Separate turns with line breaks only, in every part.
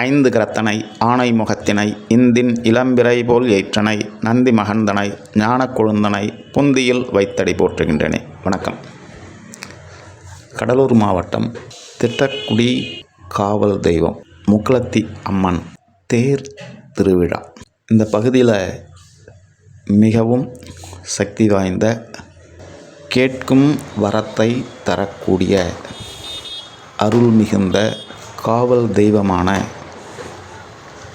ஐந்து கரத்தனை ஆணை முகத்தினை இந்தின் இளம்பிறை போல் ஏற்றனை நந்தி மகந்தனை ஞான கொழுந்தனை புந்தியில் வைத்தடி போற்றுகின்றனே. வணக்கம். கடலூர் மாவட்டம் திட்டக்குடி காவல் தெய்வம் முக்குளத்தி அம்மன் தேர் திருவிழா. இந்த பகுதியில் மிகவும் சக்தி வாய்ந்த கேட்கும் வரத்தை தரக்கூடிய அருள் மிகுந்த காவல் தெய்வமான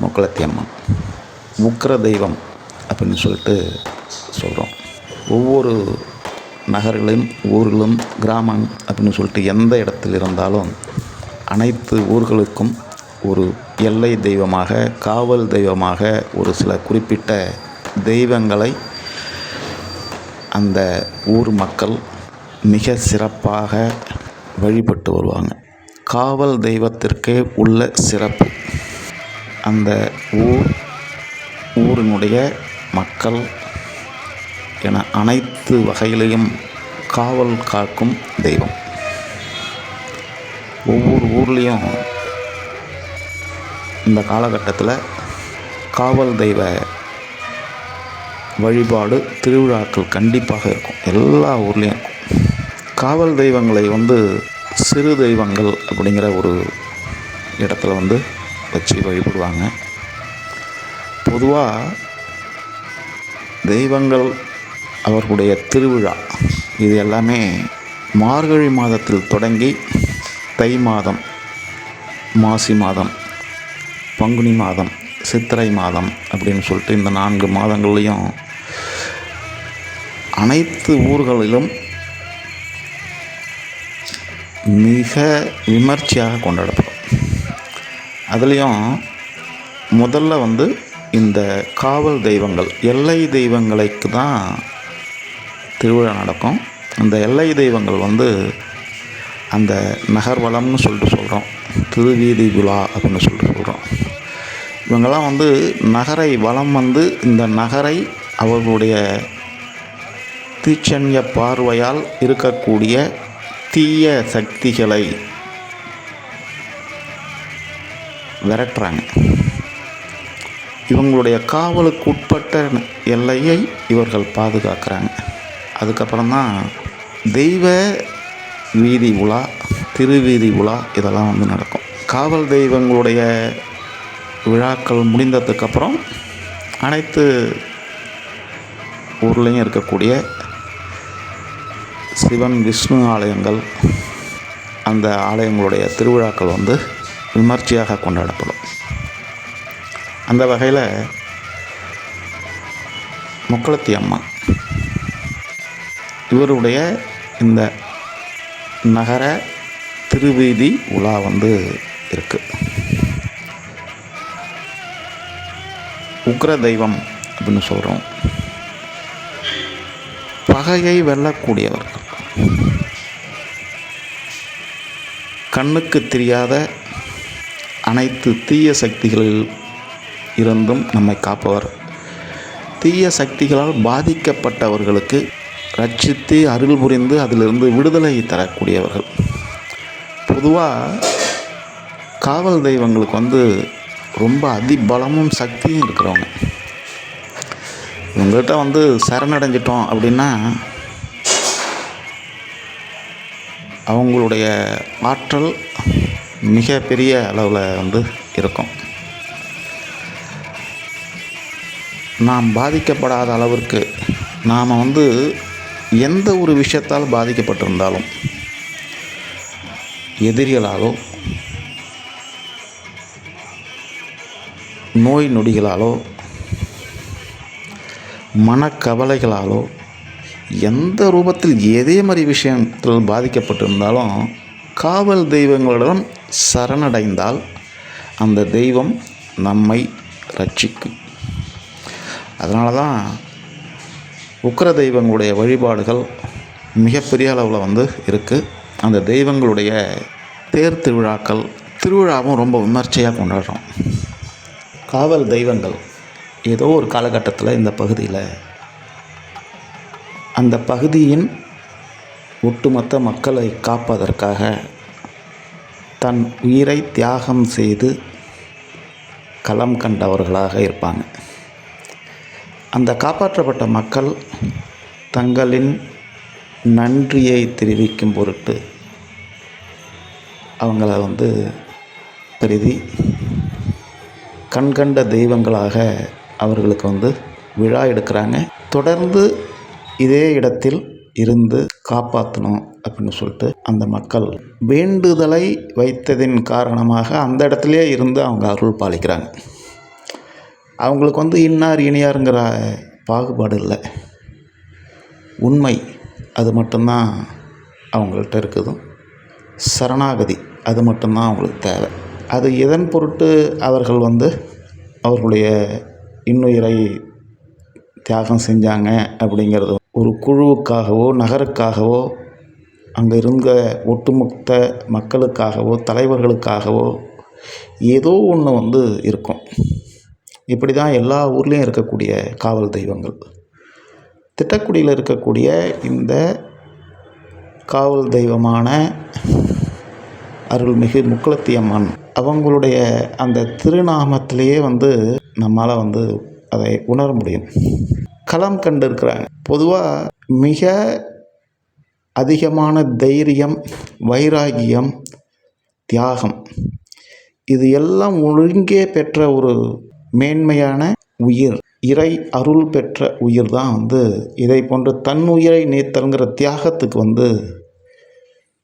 முக்குளத்தி அம்மன் தெய்வம் அப்படின்னு சொல்லிட்டு சொல்கிறோம் ஒவ்வொரு நகர்களையும் ஊர்களும் கிராமம் அப்படின்னு சொல்லிட்டு எந்த இடத்தில் இருந்தாலும் அனைத்து ஊர்களுக்கும் ஒரு எல்லை தெய்வமாக காவல் தெய்வமாக ஒரு சில குறிப்பிட்ட தெய்வங்களை அந்த ஊர் மக்கள் மிக சிறப்பாக வழிபட்டு வருவாங்க. காவல் தெய்வத்திற்கே உள்ள சிறப்பு அந்த ஊர் ஊரினுடைய மக்கள் என அனைத்து வகையிலையும் காவல் காக்கும் தெய்வம். ஒவ்வொரு ஊர்லேயும் இந்த காலகட்டத்தில் காவல் தெய்வ வழிபாடு திருவிழாக்கள் கண்டிப்பாக இருக்கும். எல்லா ஊர்லேயும் இருக்கும். காவல் தெய்வங்களை வந்து சிறு தெய்வங்கள் அப்படிங்கிற ஒரு இடத்துல வந்து வச்சு வழிபடுவாங்க பொதுவாக தெய்வங்கள் அவர்களுடைய திருவிழா இது எல்லாமே மார்கழி மாதத்தில் தொடங்கி தை மாதம் மாசி மாதம் பங்குனி மாதம் சித்திரை மாதம் அப்படின்னு சொல்லிட்டு இந்த நான்கு மாதங்கள்லேயும் அனைத்து ஊர்களிலும் மிக விமர்சையாக கொண்டாடப்படும். அதுலேயும் முதல்ல வந்து இந்த காவல் தெய்வங்கள் எல்லை தெய்வங்களுக்கு தான் திருவிழா நடக்கும். அந்த எல்லை தெய்வங்கள் வந்து அந்த நகர்வலம்னு சொல்லிட்டு சொல்கிறோம் திருவீதி விழா அப்படின்னு சொல்லிட்டு சொல்கிறோம் இவங்கெல்லாம் வந்து நகரை வளம் வந்து இந்த நகரை அவர்களுடைய தீச்சன்ய பார்வையால் இருக்கக்கூடிய தீய சக்திகளை விரட்டுறாங்க. இவங்களுடைய காவலுக்கு உட்பட்ட எல்லையை இவர்கள் பாதுகாக்கிறாங்க. அதுக்கப்புறம் தான் தெய்வ வீதி உலா திருவீதி உலா இதெல்லாம் வந்து நடக்கும். காவல் தெய்வங்களுடைய விழாக்கள் முடிந்ததுக்கப்புறம் அனைத்து ஊர்லேயும் இருக்கக்கூடிய சிவன் விஷ்ணு ஆலயங்கள் அந்த ஆலயங்களுடைய திருவிழாக்கள் வந்து விமர்சையாக கொண்டாடப்படும். அந்த வகையில் முக்களத்தி அம்மா இவருடைய இந்த நகர திருவீதி உலா வந்து இருக்குது உக்ர தெய்வம் அப்படின்னு சொல்கிறோம் பகையை வெல்லக்கூடியவர்கள். கண்ணுக்கு தெரியாத அனைத்து தீய சக்திகளில் இருந்தும் நம்மை காப்பவர். தீய சக்திகளால் பாதிக்கப்பட்டவர்களுக்கு ரட்சித்து அருள் புரிந்து அதிலிருந்து விடுதலை தரக்கூடியவர்கள். பொதுவாக காவல் தெய்வங்களுக்கு வந்து ரொம்ப அதிபலமும் சக்தியும் இருக்கிறவங்க. இவங்கள்ட்ட வந்து சரணடைஞ்சிட்டோம் அப்படின்னா அவங்களுடைய ஆற்றல் மிகப்பெரிய அளவில் வந்து இருக்கும். நாம் பாதிக்கப்படாத அளவிற்கு நாம் வந்து எந்த ஒரு விஷயத்தால் பாதிக்கப்பட்டிருந்தாலும் எதிரிகளாலோ நோய் நொடிகளாலோ மனக்கவலைகளாலோ எந்த ரூபத்தில் எதே மாதிரி விஷயத்தில் பாதிக்கப்பட்டிருந்தாலும் காவல் தெய்வங்களிடம் சரணடைந்தால் அந்த தெய்வம் நம்மை ரட்சிக்கும் அதனால தான் உக்கர தெய்வங்களுடைய வழிபாடுகள் மிகப்பெரிய அளவில் வந்து இருக்குது அந்த தெய்வங்களுடைய தேர் திருவிழாக்கள் திருவிழாவும் ரொம்ப விமர்சையாக கொண்டாடுறோம். காவல் தெய்வங்கள் ஏதோ ஒரு காலகட்டத்தில் இந்த பகுதியில் அந்த பகுதியின் ஒட்டுமொத்த மக்களை காப்பதற்காக தன் உயிரை தியாகம் செய்து களம் கண்டவர்களாக இருப்பாங்க. அந்த காப்பாற்றப்பட்ட மக்கள் தங்களின் நன்றியை தெரிவிக்கும் பொருட்டு அவங்கள வந்து பிரதி கண்கண்ட தெய்வங்களாக அவர்களுக்கு வந்து விழா எடுக்கிறாங்க. தொடர்ந்து இதே இடத்தில் இருந்து காப்பாற்றணும் அப்படின்னு சொல்லிட்டு அந்த மக்கள் வேண்டுதலை வைத்ததின் காரணமாக அந்த இடத்துலையே இருந்து அவங்க அருள் பாலிக்கிறாங்க. அவங்களுக்கு வந்து இன்னார் இனியாருங்கிற பாகுபாடு இல்லை. உண்மை அது மட்டும்தான் அவங்கள்ட்ட இருக்குது. சரணாகதி அது மட்டும்தான் அவங்களுக்கு தேவை. அது எதன் பொருட்டு அவர்கள் வந்து அவர்களுடைய இன்னுயிரை தியாகம் செஞ்சாங்க அப்படிங்கிறது ஒரு குழுவுக்காகவோ நகருக்காகவோ அங்கே இருந்த ஒட்டுமொத்த மக்களுக்காகவோ தலைவர்களுக்காகவோ ஏதோ ஒன்று வந்து இருக்கும். இப்படி தான் எல்லா ஊர்லேயும் இருக்கக்கூடிய காவல் தெய்வங்கள். திட்டக்குடியில் இருக்கக்கூடிய இந்த காவல் தெய்வமான அருள்மிகு முக்குளத்தி அம்மன் அவங்களுடைய அந்த திருநாமத்திலேயே வந்து நம்மால் வந்து அதை உணர முடியும். களம் கண்டு இருக்கிறாங்க பொதுவாக மிக அதிகமான தைரியம் வைராகியம் தியாகம். இது எல்லாம் ஒழுங்கே பெற்ற ஒரு மேன்மையான உயிர். இறை அருள் பெற்ற உயிர் தான் வந்து இதை போன்று தன் உயிரை நீத்தல்ங்கிற தியாகத்துக்கு வந்து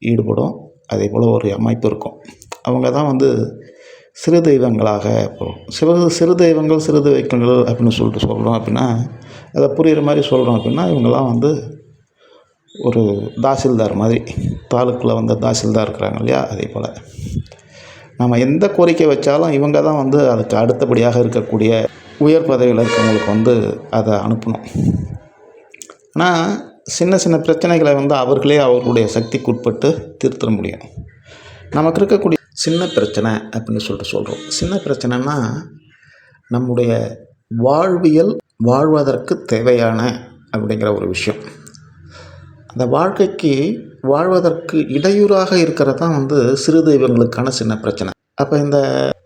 ஈடுபடும். அதே போல் ஒரு அமைப்பு இருக்கும். அவங்க தான் வந்து சிறு தெய்வங்களாக போகும் சிறு சிறு தெய்வங்கள் சிறு தெய்வங்கள் அப்படின்னு சொல்லிட்டு சொல்கிறோம் அப்படின்னா அதை புரிகிற மாதிரி சொல்கிறோம் அப்படின்னா இவங்கெல்லாம் வந்து ஒரு தாசில்தார் மாதிரி தாலுக்கில் வந்து தாசில்தார் இருக்கிறாங்க இல்லையா அதே போல். நம்ம எந்த கோரிக்கை வச்சாலும் இவங்க தான் வந்து அதுக்கு அடுத்தபடியாக இருக்கக்கூடிய உயர் பதவியில் இருக்கவங்களுக்கு வந்து அதை அனுப்பணும். ஆனால் சின்ன சின்ன பிரச்சனைகளை வந்து அவர்களே அவர்களுடைய சக்திக்கு உட்பட்டு தீர்த்திட முடியும். நமக்கு இருக்கக்கூடிய சின்ன பிரச்சனை அப்படின்னு சொல்லிட்டு சொல்கிறோம் சின்ன பிரச்சனைனா நம்முடைய வாழ்வியல் வாழ்வதற்கு தேவையான அப்படிங்கிற ஒரு விஷயம். அந்த வாழ்க்கைக்கு வாழ்வதற்கு இடையூறாக இருக்கிறது தான் வந்து சிறு தெய்வங்களுக்கான சின்ன பிரச்சனை. அப்போ இந்த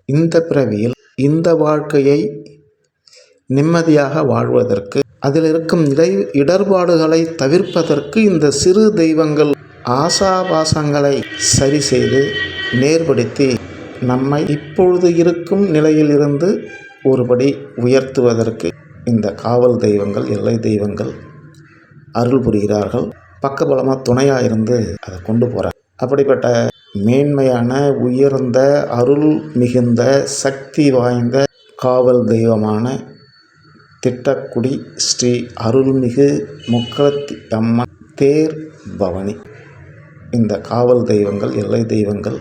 இந்த பிறவியில் இந்த வாழ்க்கையை நிம்மதியாக வாழ்வதற்கு அதில் இருக்கும் இடை இடர்பாடுகளை தவிர்ப்பதற்கு இந்த சிறு தெய்வங்கள் ஆசாபாசங்களை சரி செய்து நேர்படுத்தி நம்மை இப்பொழுது இருக்கும் நிலையிலிருந்து ஒருபடி உயர்த்துவதற்கு இந்த காவல் தெய்வங்கள் எல்லை தெய்வங்கள் அருள் புரிகிறார்கள். பக்கபலமாக துணையாக இருந்து அதை கொண்டு போகிறார் அப்படிப்பட்ட மேன்மையான உயர்ந்த அருள் மிகுந்த சக்தி வாய்ந்த காவல் தெய்வமான திட்டக்குடி ஸ்ரீ அருள்மிகு முக்களத்தி அம்மன் தேர் பவனி. இந்த காவல் தெய்வங்கள் எல்லை தெய்வங்கள்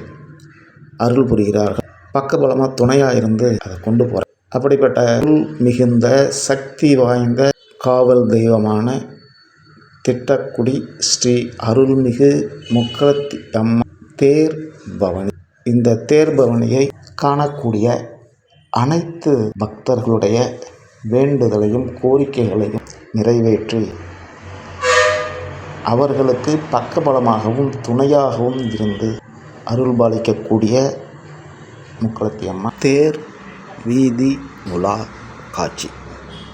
அருள் புரிகிறார்கள். பக்கபலமாக துணையாக இருந்து அதை கொண்டு போகிறார் அப்படிப்பட்ட அருள் மிகுந்த சக்தி வாய்ந்த காவல் தெய்வமான திட்டக்குடி ஸ்ரீ அருள்மிகு முக்களத்தி அம்மன் தேர் பவனி. இந்த தேர் பவனியை காணக்கூடிய அனைத்து பக்தர்களுடைய வேண்டுதலையும் கோரிக்கைகளையும் நிறைவேற்றி அவர்களுக்கு பக்கபலமாகவும் துணையாகவும் இருந்து அருள்பாலிக்கக்கூடிய முக்களத்தி அம்மா தேர் வீதி உலா காட்சி.